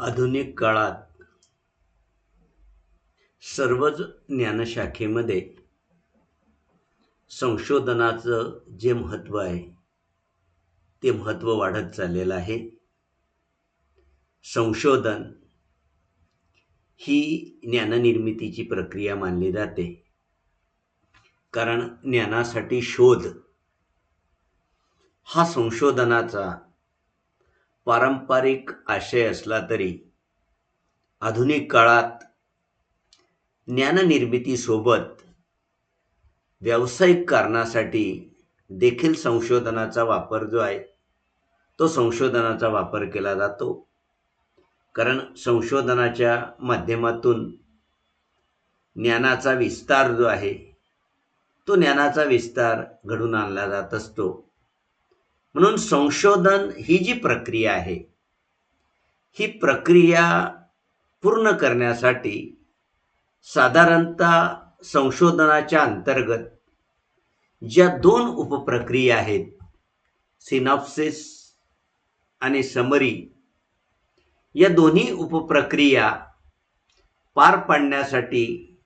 आधुनिक काळात सर्वच ज्ञानशाखेमध्ये संशोधनाचं जे महत्त्व आहे ते महत्त्व वाढत चाललेलं आहे. संशोधन ही ज्ञाननिर्मितीची प्रक्रिया मानली जाते. कारण ज्ञानासाठी शोध हा संशोधनाचा पारंपरिक आशय असला तरी आधुनिक काळात ज्ञाननिर्मितीसोबत व्यावसायिक कारणासाठी देखील संशोधनाचा वापर जो आहे तो संशोधनाचा वापर केला जातो. कारण संशोधनाच्या माध्यमातून ज्ञानाचा विस्तार जो आहे तो ज्ञानाचा विस्तार घडून आणला जात असतो. म्हणून संशोधन ही जी प्रक्रिया आहे ही प्रक्रिया पूर्ण करण्यासाठी साधारणतः संशोधनाच्या अंतर्गत ज्या दोन उपप्रक्रिया आहेत सिनॉप्सिस आणि समरी या दोन्ही उपप्रक्रिया पार पाडण्यासाठी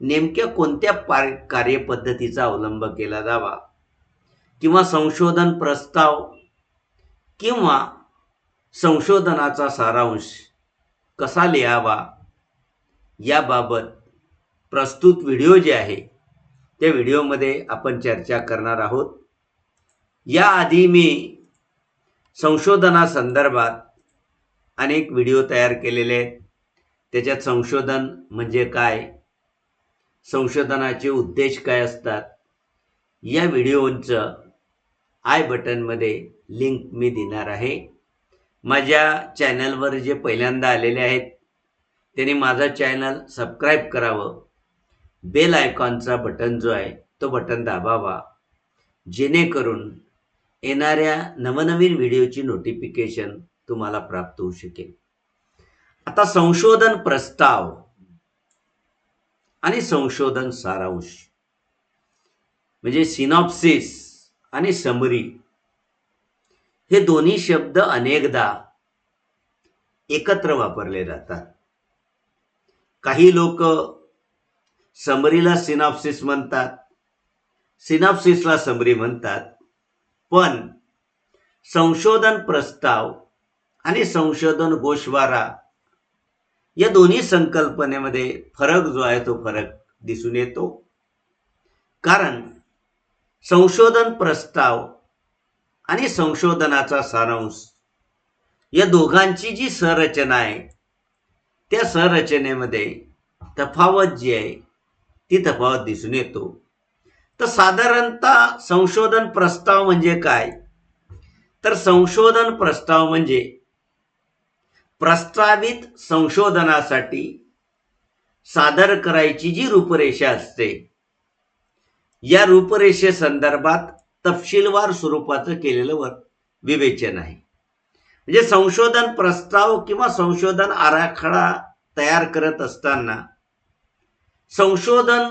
नेमक्या कोणत्या पार कार्यपद्धतीचा अवलंब केला जावा? किंवा संशोधन प्रस्ताव किंवा संशोधनाचा सारांश कसा लिहावा याबाबत प्रस्तुत व्हिडिओ जे आहे त्या व्हिडिओमध्ये आपण चर्चा करणार आहोत. याआधी मी संशोधनासंदर्भात अनेक व्हिडिओ तयार केलेले आहेत. त्याच्यात संशोधन म्हणजे काय? संशोधनाचे उद्देश काय असतात? या व्हिडिओंचं आय बटनमध्ये लिंक मी देणार आहे. माझ्या चॅनलवर जे पहिल्यांदा आलेले आहेत त्यांनी माझा चॅनल सबस्क्राईब करावं. बेल आयकॉनचा बटन जो आहे तो बटन दाबावा. जेणेकरून येणाऱ्या नवनवीन व्हिडिओची नोटिफिकेशन तुम्हाला प्राप्त होऊ शकेल. आता संशोधन प्रस्ताव आणि संशोधन सारांश. म्हणजे सिनॉप्सिस आणि समरी. हे दोन्ही शब्द अनेकदा एकत्र वापरले जातात. काही लोक समरीला सिनॉप्सिस म्हणतात सिनॉप्सिसला समरी म्हणतात पण संशोधन प्रस्ताव आणि संशोधन गोषवारा या दोन्ही संकल्पनेमध्ये फरक जो आहे तो फरक दिसून येतो. कारण संशोधन प्रस्ताव आणि संशोधनाचा सारांश. या दोघांची जी संरचना आहे त्या संरचनेमध्ये तफावत जी आहे ती तफावत दिसून येतो. तर साधारणतः संशोधन प्रस्ताव म्हणजे काय? तर संशोधन प्रस्ताव म्हणजे प्रस्तावित संशोधनासाठी सादर करायची जी रूपरेषा असते या रूपरेषे संदर्भात तपशीलवार स्वरूपाचं केलेलं वर विवेचन आहे. म्हणजे संशोधन प्रस्ताव किंवा संशोधन आराखडा तयार करत असताना संशोधन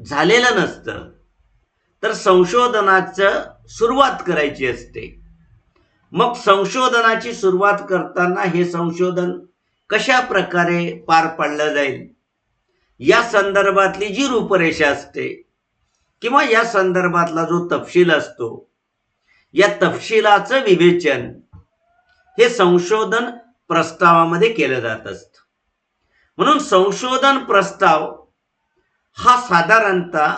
झालेलं नसतं तर संशोधनाचं सुरुवात करायची असते. मग संशोधनाची सुरुवात करताना हे संशोधन कशा प्रकारे पार पाडलं जाईल? या संदर्भातली जी रूपरेषा असते किंवा या संदर्भातला जो तपशील असतो या तपशिलाचं विवेचन हे संशोधन प्रस्तावामध्ये केलं जात असतं. म्हणून संशोधन प्रस्ताव हा साधारणतः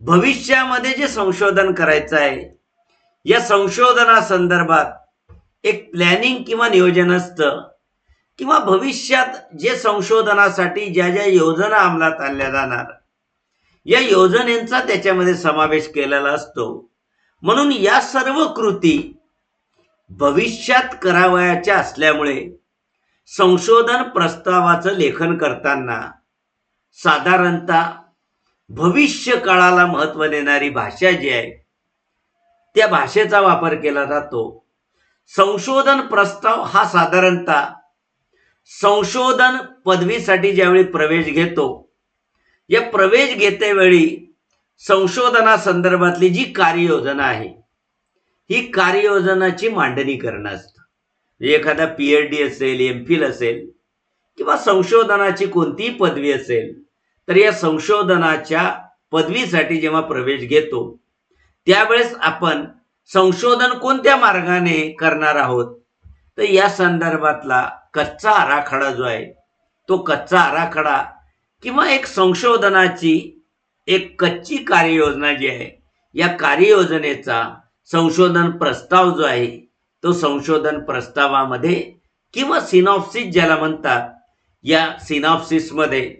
भविष्यामध्ये जे संशोधन करायचं आहे या संशोधनासंदर्भात एक प्लॅनिंग किंवा नियोजन असतं किंवा भविष्यात जे संशोधनासाठी ज्या ज्या योजना अंमलात आणल्या जाणार या योजनेचा त्याच्यामध्ये समावेश केलेला असतो. म्हणून या सर्व कृती भविष्यात करावयाच्या असल्यामुळे संशोधन प्रस्तावाचं लेखन करताना साधारणतः भविष्य काळाला महत्त्व देणारी भाषा जी आहे त्या भाषेचा वापर केला जातो. संशोधन प्रस्ताव हा साधारणतः संशोधन पदवीसाठी ज्यावेळी प्रवेश घेतो या प्रवेश घेतेवेळी संशोधनासंदर्भातली जी कार्ययोजना आहे ही कार्ययोजनाची मांडणी करणं असतं. म्हणजे एखादा पी एच डी असेल एम फिल असेल किंवा संशोधनाची कोणतीही पदवी असेल तर या संशोधनाच्या पदवीसाठी जेव्हा प्रवेश घेतो त्यावेळेस आपण संशोधन कोणत्या मार्गाने करणार आहोत? तर या संदर्भातला कच्चा आराखडा जो आहे तो कच्चा आराखडा किंवा एक संशोधनाची एक कच्ची कार्ययोजना जी आहे या कार्ययोजनेचा संशोधन प्रस्ताव जो आहे तो संशोधन प्रस्तावामध्ये किंवा सिनॉप्सिस ज्याला म्हणतात या सिनॉप्सिसमध्ये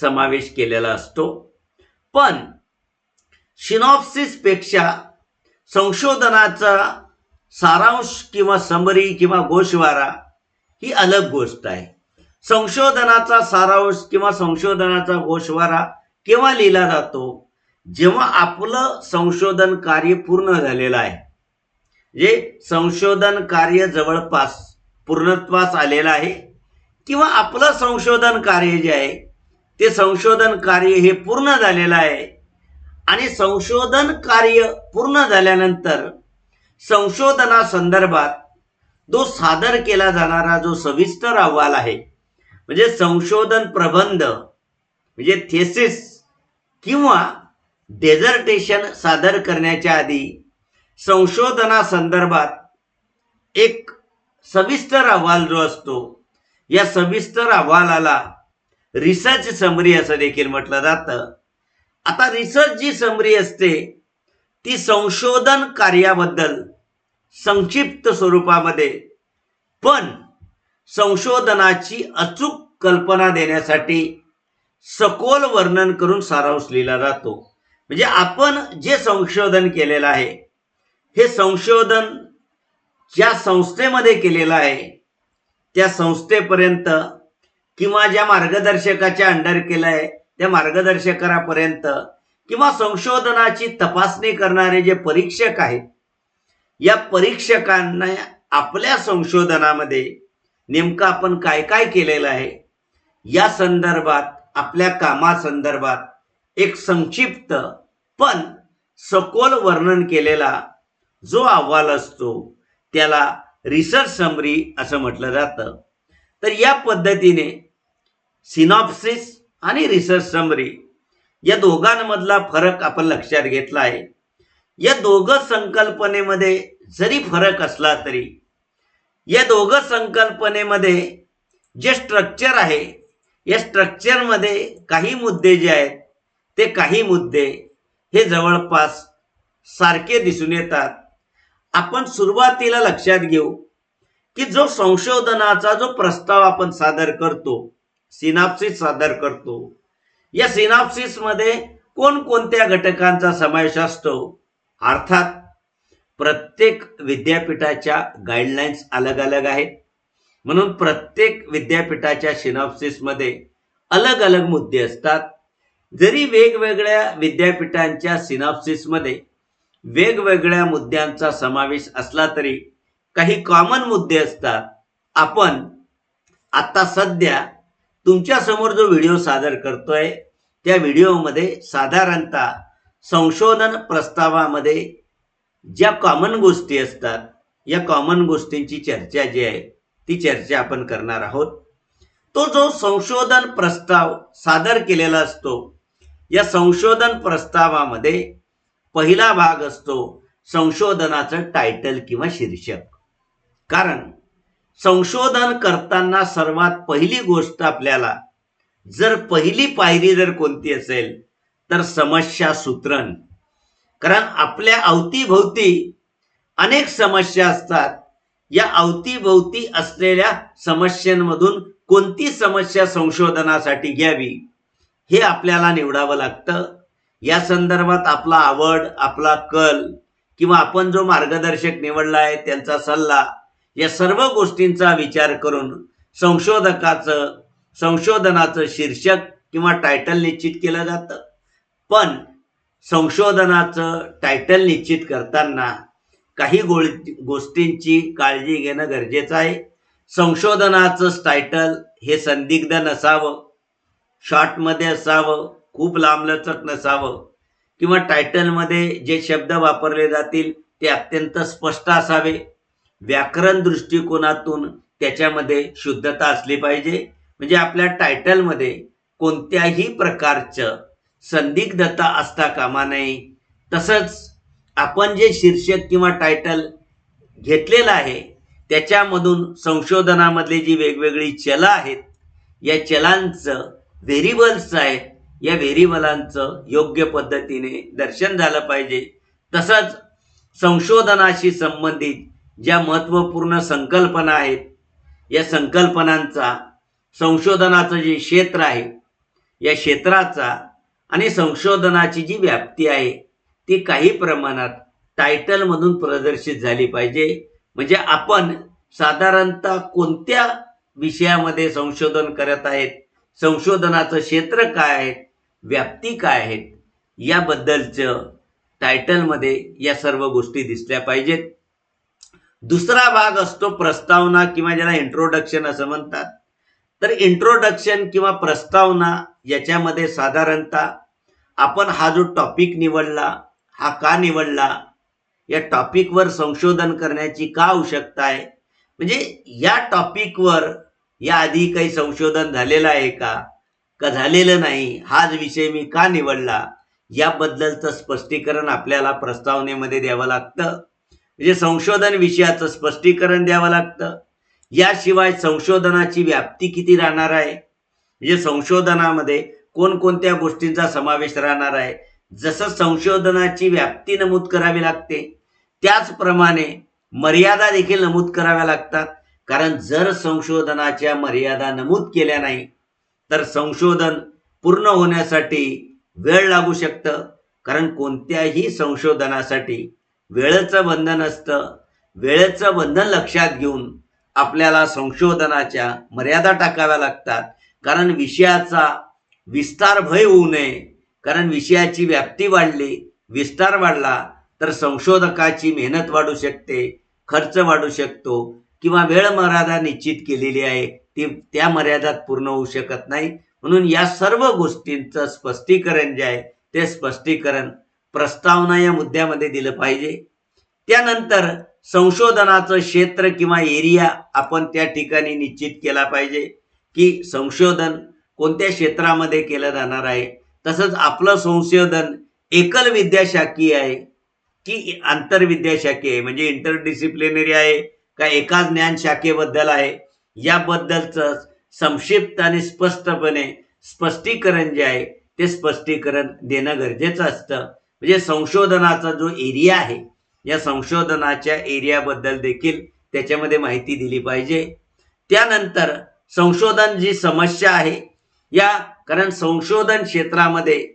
समावेश केलेला असतो. पण सिनॉप्सिसपेक्षा संशोधनाचा सारांश किंवा समरी किंवा गोषवारा ही अलग गोष्ट आहे. संशोधनाचा सारांश किंवा संशोधनाचा गोषवारा केव्हा लिहिला जातो? जेव्हा आपलं संशोधन कार्य पूर्ण झालेलं आहे. जे संशोधन कार्य जवळपास पूर्णत्वास आलेलं आहे किंवा आपलं संशोधन कार्य जे आहे ते संशोधन कार्य हे पूर्ण झालेलं आहे आणि संशोधन कार्य पूर्ण झाल्यानंतर संशोधनासंदर्भात जो सादर केला जाणारा जो सविस्तर अहवाल आहे म्हणजे संशोधन प्रबंध म्हणजे थेसिस किंवा डेझर्टेशन सादर करण्याच्या आधी संशोधनासंदर्भात एक सविस्तर अहवाल जो असतो या सविस्तर अहवालाला रिसर्च समरी असं देखील म्हटलं जातं. आता रिसर्च जी समरी असते ती संशोधन कार्याबद्दल संक्षिप्त स्वरूपामध्ये पण संशोधनाची अचूक कल्पना देण्यासाठी सखोल वर्णन करून सारांश लिहिला जातो. म्हणजे आपण जे संशोधन केलेलं आहे हे संशोधन ज्या संस्थेमध्ये केलेलं आहे त्या संस्थेपर्यंत किंवा ज्या मार्गदर्शकाच्या अंडर केलं आहे त्या मार्गदर्शकापर्यंत किंवा संशोधनाची तपासणी करणारे जे परीक्षक आहेत या परीक्षकांना आपल्या संशोधनामध्ये नेमकं आपण काय काय केलेलं आहे? या संदर्भात आपल्या कामासंदर्भात एक संक्षिप्त पण सखोल वर्णन केलेला जो अहवाल असतो त्याला रिसर्च समरी असं म्हटलं जातं. तर या पद्धतीने सिनॉप्सिस आणि रिसर्च समरी या दोघांमधला फरक आपण लक्षात घेतला आहे. या दोघं संकल्पनेमध्ये जरी फरक असला तरी या दोघं संकल्पनेमध्ये जे स्ट्रक्चर आहे या स्ट्रक्चरमध्ये काही मुद्दे जे आहेत ते काही मुद्दे हे जवळपास सारखे दिसून येतात. आपण सुरुवातीला लक्षात घेऊ की जो संशोधनाचा जो प्रस्ताव आपण सादर करतो सिनाप्सिस सादर करतो या सिनाप्सिसमध्ये कोणकोणत्या घटकांचा समावेश असतो अर्थात प्रत्येक विद्यापीठाच्या गाईडलाईन्स अलग अलग आहेत. म्हणून प्रत्येक विद्यापीठाच्या सिनॉप्सिसमध्ये अलग अलग मुद्दे असतात. जरी वेगवेगळ्या विद्यापीठांच्या सिनॉप्सिसमध्ये वेगवेगळ्या मुद्द्यांचा समावेश असला तरी काही कॉमन मुद्दे असतात. आपण आता सध्या तुमच्यासमोर जो व्हिडिओ सादर करतोय त्या व्हिडिओमध्ये साधारणतः संशोधन प्रस्तावामध्ये ज्या कॉमन गोष्टी असतात या कॉमन गोष्टींची चर्चा जी आहे ती चर्चा आपण करणार आहोत. तो जो संशोधन प्रस्ताव सादर केलेला असतो या संशोधन प्रस्तावामध्ये पहिला भाग असतो संशोधनाचं टायटल किंवा शीर्षक. कारण संशोधन करताना सर्वात पहिली गोष्ट आपल्याला जर पहिली पायरी जर कोणती असेल तर समस्या सूत्रण. कारण आपल्या अवतीभोवती अनेक समस्या असतात. या अवतीभोवती असलेल्या समस्यांमधून कोणती समस्या संशोधनासाठी घ्यावी? हे आपल्याला निवडावं लागतं. या संदर्भात आपला आवड आपला कल किंवा आपण जो मार्गदर्शक निवडला आहे त्यांचा सल्ला या सर्व गोष्टींचा विचार करून संशोधकाचं संशोधनाचं शीर्षक किंवा टायटल निश्चित केलं जातं. पण संशोधनाचं टायटल निश्चित करताना काही गो गोष्टींची काळजी घेणं गरजेचं आहे. संशोधनाचं टायटल हे संदिग्ध नसावं. शॉर्टमध्ये असावं खूप लांबलचक नसावं. किंवा टायटलमध्ये जे शब्द वापरले जातील ते अत्यंत स्पष्ट असावे. व्याकरण दृष्टिकोनातून त्याच्यामध्ये शुद्धता असली पाहिजे. म्हणजे आपल्या टायटलमध्ये कोणत्याही प्रकारचं संदिग्धता असता कामा नये. तसंच आपण जे शीर्षक किंवा टायटल घेतलेलं आहे त्याच्यामधून संशोधनामधली जी वेगवेगळी चलं आहेत या चलांचं व्हेरिबल्स आहेत या व्हेरिबलांचं योग्य पद्धतीने दर्शन झालं पाहिजे. तसंच संशोधनाशी संबंधित ज्या महत्त्वपूर्ण संकल्पना आहेत या संकल्पनांचा संशोधनाचं जे क्षेत्र आहे या क्षेत्राचा आणि संशोधनाची जी व्याप्ती आहे ती काही प्रमाणात टायटलमधून प्रदर्शित झाली पाहिजे. म्हणजे आपण साधारणतः कोणत्या विषयामध्ये संशोधन करत आहेत संशोधनाचं क्षेत्र काय आहे व्याप्ती काय आहेत याबद्दलचं टायटलमध्ये या सर्व गोष्टी दिसल्या पाहिजेत. दुसरा भाग असतो प्रस्तावना किंवा ज्याला इंट्रोडक्शन असं म्हणतात. तर इंट्रोडक्शन किंवा प्रस्तावना याच्यामध्ये साधारणतः आपण हा जो टॉपिक निवडला हा का निवडला या टॉपिकवर संशोधन करण्याची का आवश्यकता आहे? म्हणजे या टॉपिकवर याआधी काही संशोधन झालेलं आहे का? का झालेलं नाही? हाच विषय मी का निवडला? याबद्दलचं स्पष्टीकरण आपल्याला प्रस्तावनेमध्ये द्यावं लागतं. म्हणजे संशोधन विषयाचं स्पष्टीकरण द्यावं लागतं. याशिवाय संशोधनाची व्याप्ती किती राहणार आहे? म्हणजे संशोधनामध्ये कोणकोणत्या गोष्टींचा समावेश राहणार आहे जसं संशोधनाची व्याप्ती नमूद करावी लागते त्याचप्रमाणे मर्यादा देखील नमूद कराव्या लागतात. कारण जर संशोधनाच्या मर्यादा नमूद केल्या नाही तर संशोधन पूर्ण होण्यासाठी वेळ लागू शकतं. कारण कोणत्याही संशोधनासाठी वेळेचं बंधन असतं. वेळेचं बंधन लक्षात घेऊन आपल्याला संशोधनाच्या मर्यादा टाकाव्या लागतात. कारण विषयाचा विस्तार भय होऊ नये. कारण विषयाची व्याप्ती वाढली विस्तार वाढला तर संशोधकाची मेहनत वाढू शकते खर्च वाढू शकतो किंवा वेळ मर्यादा निश्चित केलेली आहे ती त्या मर्यादात पूर्ण होऊ शकत नाही. म्हणून या सर्व गोष्टींचं स्पष्टीकरण जे आहे ते स्पष्टीकरण प्रस्तावना या मुद्द्यामध्ये दिलं पाहिजे. त्यानंतर संशोधनाचं क्षेत्र किंवा एरिया आपण त्या ठिकाणी निश्चित केला पाहिजे. की संशोधन कोणत्या क्षेत्रामध्ये केलं जाणार आहे? तसंच आपलं संशोधन एकल विद्याशाखीय आहे की आंतरविद्याशाखीय आहे? म्हणजे इंटरडिसिप्लिनरी आहे का एका ज्ञान शाखेबद्दल आहे? याबद्दलचं संक्षिप्त आणि स्पष्टपणे स्पष्टीकरण जे आहे ते स्पष्टीकरण देणं गरजेचं असतं. म्हणजे संशोधनाचा जो एरिया आहे या संशोधनाच्या एरियाबद्दल देखील त्याच्यामध्ये माहिती दिली पाहिजे. त्यानंतर संशोधन जी समस्या आहे या कारण संशोधन क्षेत्रामध्ये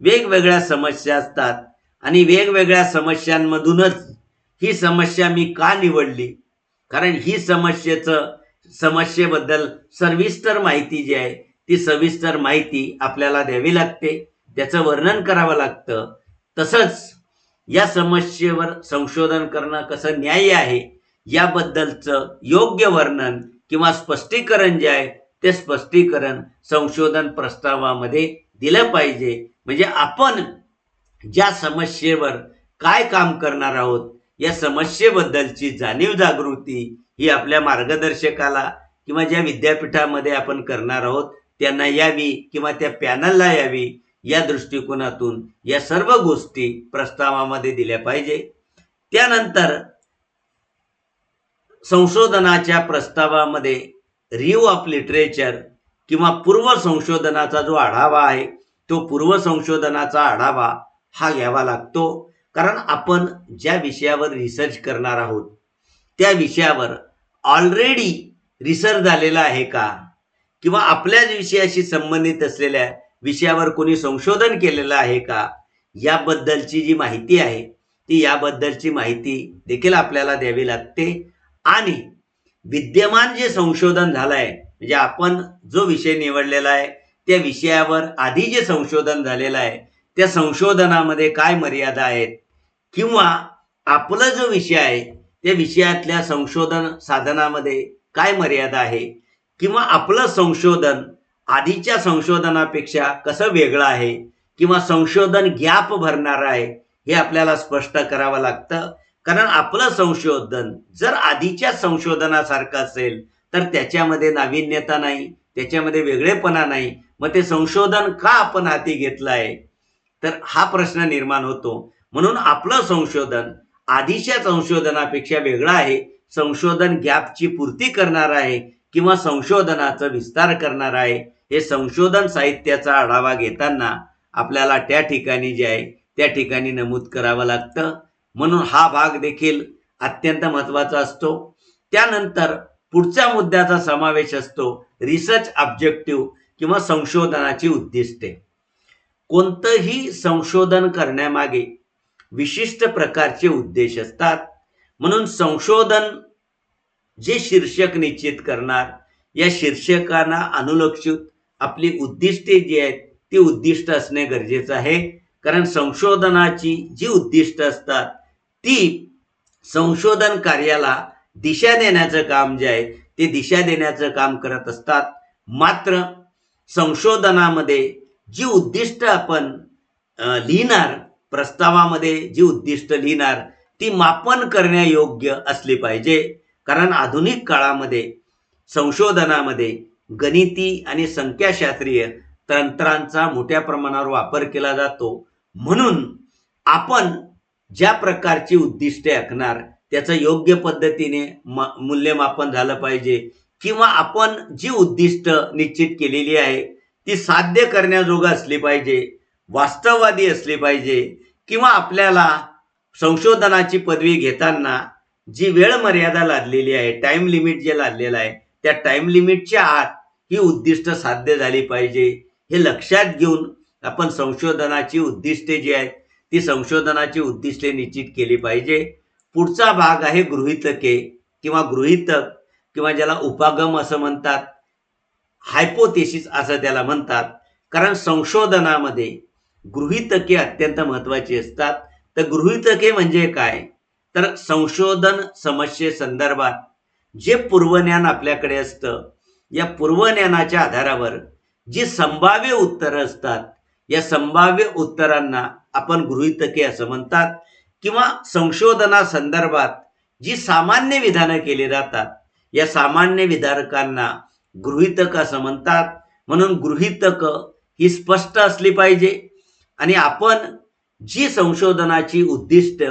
वेगवेगळ्या समस्या असतात आणि वेगवेगळ्या समस्यांमधूनच ही समस्या मी का निवडली? कारण ही समस्येचं समस्येबद्दल सविस्तर माहिती जी आहे ती सविस्तर माहिती आपल्याला द्यावी लागते. त्याचं वर्णन करावं लागतं. तसंच या समस्येवर संशोधन करणं कसं न्याय्य आहे याबद्दलचं योग्य वर्णन किंवा स्पष्टीकरण जे आहे ते स्पष्टीकरण संशोधन प्रस्तावामध्ये दिलं पाहिजे. म्हणजे आपण ज्या समस्येवर काय काम करणार आहोत या समस्येबद्दलची जाणीव जागृती ही आपल्या मार्गदर्शकाला किंवा ज्या विद्यापीठामध्ये आपण करणार आहोत त्यांना यावी किंवा त्या पॅनलला यावी या दृष्टिकोनातून या सर्व गोष्टी प्रस्तावामध्ये दिल्या पाहिजे. त्यानंतर संशोधनाच्या प्रस्तावामध्ये रिव्ह ऑफ लिटरेचर किंवा पूर्व संशोधनाचा जो आढावा आहे तो पूर्व संशोधनाचा आढावा हा घ्यावा लागतो. कारण आपण ज्या विषयावर रिसर्च करणार आहोत त्या विषयावर ऑलरेडी रिसर्च झालेला आहे का? किंवा आपल्याच विषयाशी संबंधित असलेल्या विषयावर कोणी संशोधन केलेलं आहे का? याबद्दलची जी माहिती आहे ती याबद्दलची माहिती देखील आपल्याला द्यावी लागते. आणि विद्यमान जे संशोधन झालं आहे म्हणजे आपण जो विषय निवडलेला आहे त्या विषयावर आधी जे संशोधन झालेलं आहे त्या संशोधनामध्ये काय मर्यादा आहेत? किंवा आपला जो विषय आहे त्या विषयातल्या संशोधन साधनामध्ये काय मर्यादा आहे? किंवा आपलं संशोधन आधीच्या संशोधनापेक्षा कसं वेगळं आहे? किंवा संशोधन गॅप भरणार आहे हे आपल्याला स्पष्ट करावं लागतं. कारण आपलं संशोधन जर आधीच्या संशोधनासारखं असेल तर त्याच्यामध्ये नाविन्यता नाही त्याच्यामध्ये वेगळेपणा नाही. मग ते संशोधन का आपण हाती घेतलं आहे तर हा प्रश्न निर्माण होतो. म्हणून आपलं संशोधन आधीच्या संशोधनापेक्षा वेगळं आहे. संशोधन गॅपची पूर्ती करणार आहे किंवा संशोधनाचा विस्तार करणार आहे. हे संशोधन साहित्याचा आढावा घेताना आपल्याला त्या ठिकाणी जे आहे त्या ठिकाणी नमूद करावं लागतं. म्हणून हा भाग देखील अत्यंत महत्त्वाचा असतो. त्यानंतर पुढच्या मुद्द्याचा समावेश असतो रिसर्च ऑब्जेक्टिव्ह किंवा संशोधनाची उद्दिष्टे. कोणतंही संशोधन करण्यामागे विशिष्ट प्रकारचे उद्देश असतात. म्हणून संशोधन जे शीर्षक निश्चित करणार या शीर्षकांना अनुलक्षित आपली उद्दिष्टे जी आहेत ती उद्दिष्ट असणे गरजेचं आहे. कारण संशोधनाची जी उद्दिष्ट असतात ती संशोधन कार्याला दिशा देण्याचं काम जे आहे ते दिशा देण्याचं काम करत असतात. मात्र संशोधनामध्ये जी उद्दिष्ट आपण लिहिणार प्रस्तावामध्ये जी उद्दिष्ट लिहिणार ती मापन करण्यायोग्य असली पाहिजे. कारण आधुनिक काळामध्ये संशोधनामध्ये गणिती आणि संख्याशास्त्रीय तंत्रांचा मोठ्या प्रमाणावर वापर केला जातो. म्हणून आपण ज्या प्रकारची उद्दिष्टे आखणार त्याचं योग्य पद्धतीने म मूल्यमापन झालं पाहिजे. किंवा आपण जी उद्दिष्ट निश्चित केलेली आहे ती साध्य करण्याजोगं असली पाहिजे वास्तववादी असली पाहिजे किंवा आपल्याला संशोधनाची पदवी घेताना जी वेळ मर्यादा लादलेली आहे टाइम लिमिट जे लादलेलं आहे त्या टाइम लिमिटच्या आत ही उद्दिष्ट साध्य झाली पाहिजे. हे लक्षात घेऊन आपण संशोधनाची उद्दिष्टे जी आहेत ती संशोधनाची उद्दिष्टे निश्चित केली पाहिजे. पुढचा भाग आहे गृहितके किंवा गृहितक किंवा ज्याला उपागम असं म्हणतात. हायपोथेसिस असं त्याला म्हणतात. कारण संशोधनामध्ये गृहितके अत्यंत महत्त्वाची असतात. तर गृहितके म्हणजे काय? तर संशोधन समस्येसंदर्भात जे पूर्वज्ञान आपल्याकडे असतं या पूर्वज्ञानाच्या आधारावर जी संभाव्य उत्तरं असतात या संभाव्य उत्तरांना आपण गृहितके असं म्हणतात किंवा संशोधनासंदर्भात जी सामान्य विधानं केली जातात या सामान्य विधारकांना गृहितक असं म्हणतात. म्हणून गृहितक ही स्पष्ट असली पाहिजे. आणि आपण जी संशोधनाची उद्दिष्ट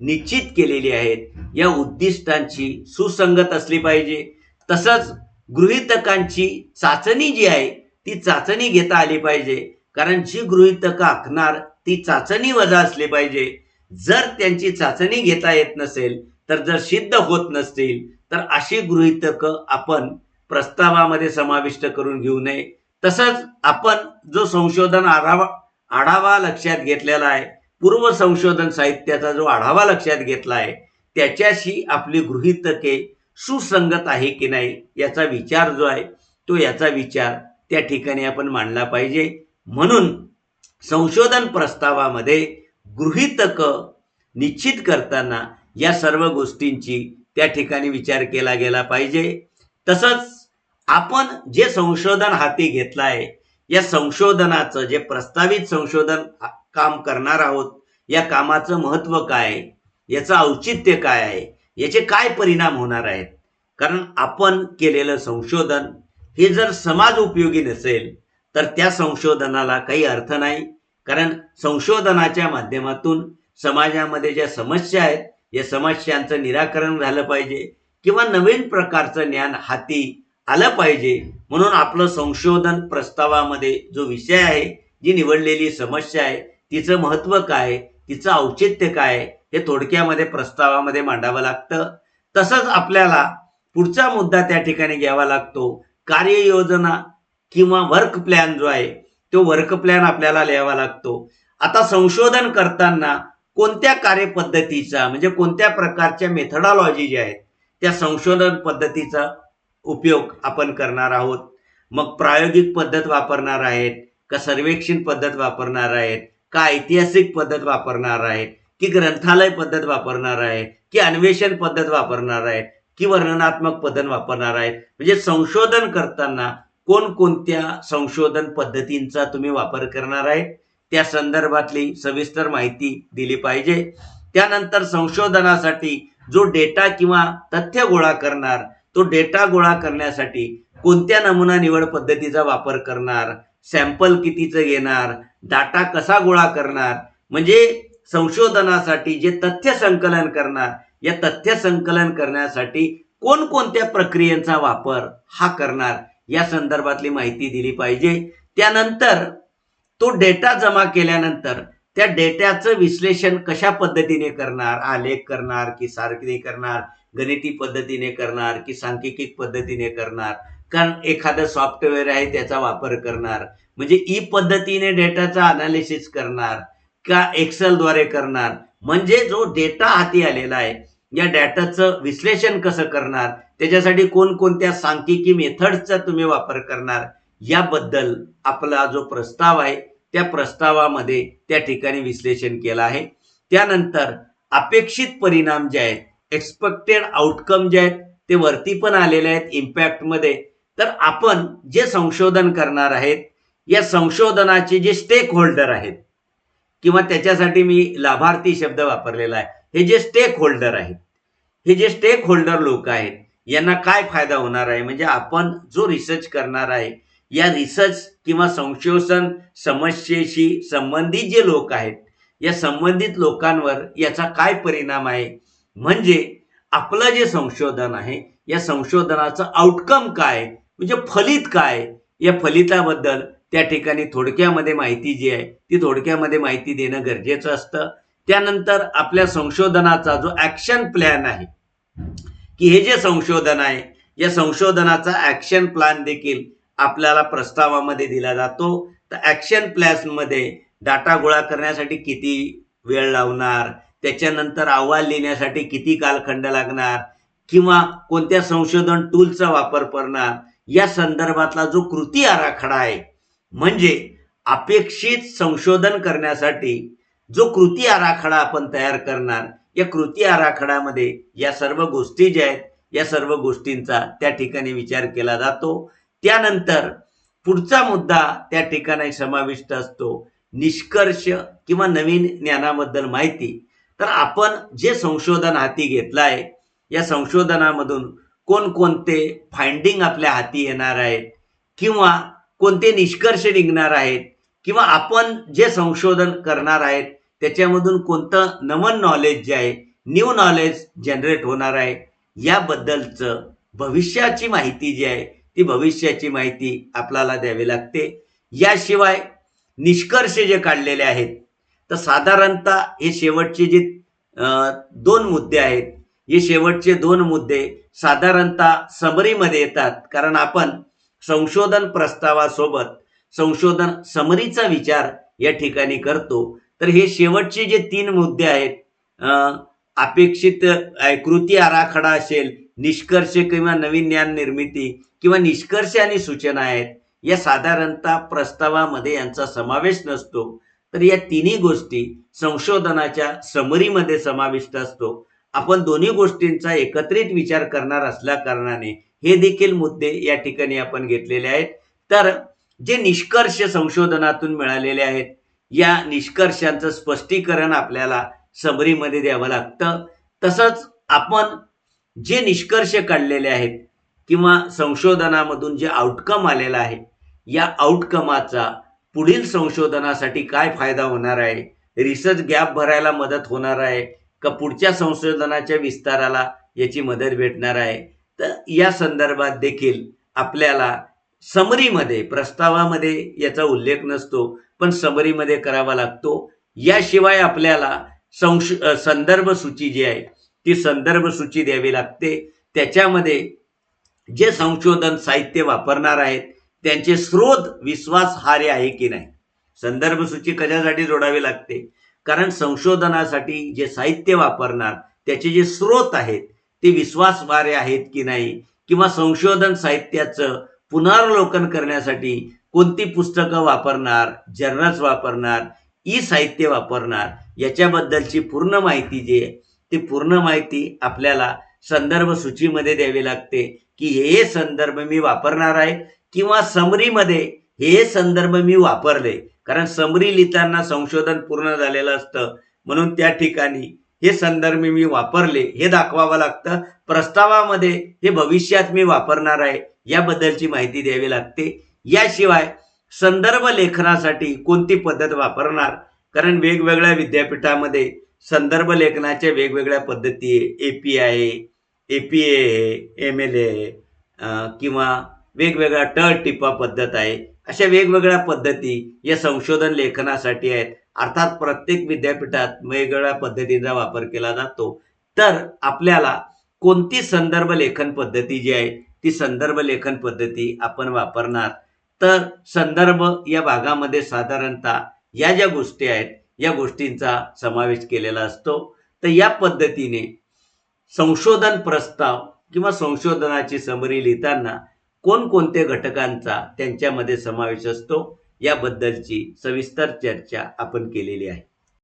निश्चित केलेली आहेत या उद्दिष्टांची सुसंगत असली पाहिजे. तसंच गृहितकांची चाचणी जी आहे ती चाचणी घेता आली पाहिजे. कारण जी गृहितकं आखणार ती चाचणी वजा असली पाहिजे. जर त्यांची चाचणी घेता येत नसेल तर जर सिद्ध होत नसतील तर अशी गृहितकं आपण प्रस्तावामध्ये समाविष्ट करून घेऊ नये. तसंच आपण जो संशोधन आढावा आढावा लक्षात घेतलेला आहे पूर्व संशोधन साहित्याचा जो आढावा लक्षात घेतला आहे त्याच्याशी आपली गृहितके सुसंगत आहे की नाही याचा विचार जो आहे तो याचा विचार त्या ठिकाणी आपण मांडला पाहिजे. म्हणून संशोधन प्रस्तावामध्ये गृहितक निश्चित करताना या सर्व गोष्टींची त्या ठिकाणी विचार केला गेला पाहिजे. तसंच आपण जे संशोधन हाती घेतलं आहे या संशोधनाचं जे प्रस्तावित संशोधन काम करणार आहोत या कामाचं महत्त्व काय याचं औचित्य काय आहे याचे काय परिणाम होणार आहेत? कारण आपण केलेलं संशोधन हे जर समाज उपयोगी नसेल तर त्या संशोधनाला काही अर्थ नाही. कारण संशोधनाच्या माध्यमातून समाजामध्ये ज्या समस्या आहेत या समस्यांचं निराकरण झालं पाहिजे किंवा नवीन प्रकारचं ज्ञान हाती आलं पाहिजे म्हणून आपलं संशोधन प्रस्तावामध्ये जो विषय आहे जी निवडलेली समस्या आहे तिचं महत्त्व काय तिचं औचित्य काय हे थोडक्यामध्ये प्रस्तावामध्ये मांडावं लागतं. तसंच आपल्याला पुढचा मुद्दा त्या ठिकाणी घ्यावा लागतो. कार्ययोजना किंवा वर्क प्लॅन जो आहे तो वर्क प्लॅन आपल्याला लिहावा लागतो. आता संशोधन करताना कोणत्या कार्यपद्धतीचा म्हणजे कोणत्या प्रकारच्या मेथडॉलॉजी ज्या आहेत त्या संशोधन पद्धतीचा उपयोग आपण करणार आहोत? मग प्रायोगिक पद्धत वापरणार आहेत का सर्वेक्षण पद्धत वापरणार आहेत का ऐतिहासिक पद्धत वापरणार आहेत की ग्रंथालय पद्धत वापरणार आहे की अन्वेषण पद्धत वापरणार आहे की वर्णनात्मक पद्धत वापरणार आहेत? म्हणजे संशोधन करताना कोणकोणत्या संशोधन पद्धतींचा तुम्ही वापर करणार आहे त्या संदर्भातली सविस्तर माहिती दिली पाहिजे. त्यानंतर संशोधनासाठी जो डेटा किंवा तथ्य गोळा करणार तो डेटा गोळा करण्यासाठी कोणत्या नमुना निवड पद्धतीचा वापर करणार सॅम्पल कितीचं घेणार डाटा कसा गोळा करणार म्हणजे संशोधनासाठी जे तथ्य संकलन करणार या तथ्य संकलन करण्यासाठी कोणकोणत्या प्रक्रियांचा वापर हा करणार या संदर्भातली माहिती दिली पाहिजे. त्यानंतर तो डेटा जमा केल्यानंतर त्या डेटाचं विश्लेषण कशा पद्धतीने करणार आलेख करणार की सारखी करणार गणिती पद्धतीने करणार की सांख्यिकी पद्धतीने करणार कारण एखादं सॉफ्टवेअर आहे त्याचा वापर करणार. म्हणजे ई पद्धतीने डेटाचा अनालिसिस करणार का एक्सेलद्वारे करणार. म्हणजे जो डेटा हाती आलेला आहे या डेटाचं विश्लेषण कसं करणार? त्याच्यासाठी कोणकोणत्या सांख्यिकी मेथड्सचा तुम्ही वापर करणार? याबद्दल आपला जो प्रस्ताव आहे त्या प्रस्तावामध्ये त्या ठिकाणी विश्लेषण केलं आहे. त्यानंतर अपेक्षित परिणाम जे आहेत एक्सपेक्टेड आउटकम जे आहेत ते वरती पण आलेले आहेत इम्पॅक्टमध्ये तर आपण जे संशोधन करणार आहेत या संशोधनाचे जे स्टेक होल्डर आहेत किंवा त्याच्यासाठी मी लाभार्थी शब्द वापरलेला आहे हे जे स्टेक होल्डर आहेत हे जे स्टेक होल्डर लोक आहेत यांना काय फायदा होणार आहे? म्हणजे आपण जो रिसर्च करणार आहे या रिसर्च किंवा संशोधन समस्येशी संबंधित जे लोक आहेत या संबंधित लोकांवर याचा काय परिणाम आहे? म्हणजे आपलं जे संशोधन आहे या संशोधनाचं आउटकम काय? म्हणजे फलित काय? या फलिताबद्दल त्या ठिकाणी थोडक्यामध्ये माहिती जी आहे ती थोडक्यामध्ये माहिती देणं गरजेचं असतं. त्यानंतर आपल्या संशोधनाचा जो ॲक्शन प्लॅन आहे की हे जे संशोधन आहे या संशोधनाचा ॲक्शन प्लॅन देखील आपल्याला प्रस्तावामध्ये दिला जातो. तर ॲक्शन प्लॅनमध्ये डाटा गोळा करण्यासाठी किती वेळ लावणार त्याच्यानंतर अहवाल लिहिण्यासाठी किती कालखंड लागणार किंवा कोणत्या संशोधन टूलचा वापर करणार या संदर्भातला जो कृती आराखडा आहे म्हणजे अपेक्षित संशोधन करण्यासाठी जो कृती आराखडा आपण तयार करणार या कृती आराखड्यामध्ये या सर्व गोष्टी ज्या आहेत या सर्व गोष्टींचा त्या ठिकाणी विचार केला जातो. त्यानंतर पुढचा मुद्दा त्या ठिकाणी समाविष्ट असतो. निष्कर्ष किंवा नवीन ज्ञानाबद्दल माहिती. तर आपण जे संशोधन हाती घेतलं आहे या संशोधनामधून कोणकोणते फाइंडिंग आपल्या हाती येणार आहेत किंवा कोणते निष्कर्ष निघणार आहेत किंवा आपण जे संशोधन करणार आहेत त्याच्यामधून कोणतं नवन नॉलेज जे आहे न्यू नॉलेज जनरेट होणार आहे याबद्दलचं भविष्याची माहिती जी आहे ती भविष्याची माहिती आपल्याला द्यावी लागते. याशिवाय निष्कर्ष जे काढलेले आहेत तर साधारणतः हे शेवटचे जे दोन मुद्दे आहेत हे शेवटचे दोन मुद्दे साधारणतः समरीमध्ये येतात. कारण आपण संशोधन प्रस्तावासोबत संशोधन समरीचा विचार या ठिकाणी करतो. तर हे शेवटचे जे तीन मुद्दे आहेत अपेक्षित कृती आराखडा असेल निष्कर्ष किंवा नवीन ज्ञान निर्मिती किंवा निष्कर्ष आणि सूचना आहेत या साधारणतः प्रस्तावामध्ये यांचा समावेश नसतो. तर या तिन्ही गोष्टी संशोधनाच्या समरीमध्ये समाविष्ट असतो. आपण दोन्ही गोष्टींचा एकत्रित विचार करणार असल्या कारणाने हे देखील मुद्दे या ठिकाणी आपण घेतलेले आहेत. तर जे निष्कर्ष संशोधनातून मिळालेले आहेत या निष्कर्षांचं स्पष्टीकरण आपल्याला समरीमध्ये द्यावं लागतं. तसंच आपण जे निष्कर्ष काढलेले आहेत किंवा संशोधनामधून जे आउटकम आलेला आहे या आउटकमाचा पुढील संशोधनासाठी काय फायदा होणार आहे? रिसर्च गॅप भरायला मदत होणार आहे का पुढच्या संशोधनाच्या विस्ताराला याची मदत भेटणार आहे? तर या संदर्भात देखील आपल्याला समरीमध्ये प्रस्तावामध्ये याचा उल्लेख नसतो पण समरीमध्ये करावा लागतो. याशिवाय आपल्याला संश संदर्भ सूची जी आहे ती संदर्भ सूची द्यावी लागते. त्याच्यामध्ये जे संशोधन साहित्य वापरणार आहेत त्यांचे स्रोत विश्वासार्ह आहे की नाही? संदर्भ सूची कशासाठी जोडावी लागते? कारण संशोधनासाठी जे साहित्य वापरणार त्याचे जे स्रोत आहेत ते विश्वासार्ह आहेत की नाही? किंवा संशोधन साहित्याचं पुनरावलोकन करण्यासाठी कोणती पुस्तकं वापरणार जर्नल्स वापरणार ई साहित्य वापरणार याच्याबद्दलची पूर्ण माहिती जी आहे ती पूर्ण माहिती आपल्याला संदर्भ सूचीमध्ये द्यावी लागते की हे संदर्भ मी वापरणार आहे किंवा समरीमध्ये हे संदर्भ मी वापरले. कारण समरी लिहिताना संशोधन पूर्ण झालेलं असतं. म्हणून त्या ठिकाणी हे संदर्भ मी वापरले हे दाखवावं लागतं. प्रस्तावामध्ये हे भविष्यात मी वापरणार आहे. याबद्दलची माहिती द्यावी लागते. याशिवाय संदर्भ लेखनासाठी कोणती पद्धत वापरणार? कारण वेगवेगळ्या विद्यापीठामध्ये संदर्भ लेखनाच्या वेगवेगळ्या पद्धती आहे. ए पी आहे ए पी ए आहे एम एल ए किंवा वेगवेगळ्या टळ टिपा पद्धत आहे. अशा वेगवेगळ्या पद्धती या संशोधन लेखनासाठी आहेत. अर्थात प्रत्येक विद्यापीठात वेगवेगळ्या पद्धतीचा वापर केला जातो. तर आपल्याला कोणती संदर्भ लेखन पद्धती जी आहे ती संदर्भ लेखन पद्धती आपण वापरणार. तर संदर्भ या भागामध्ये साधारणतः या ज्या गोष्टी आहेत या गोष्टींचा समावेश केलेला असतो. तर या पद्धतीने संशोधन प्रस्ताव किंवा संशोधनाची समरी लिहिताना कोणकोणते घटकांचा त्यांच्यामध्ये समावेश असतो याबद्दलची सविस्तर चर्चा आपण केलेली आहे.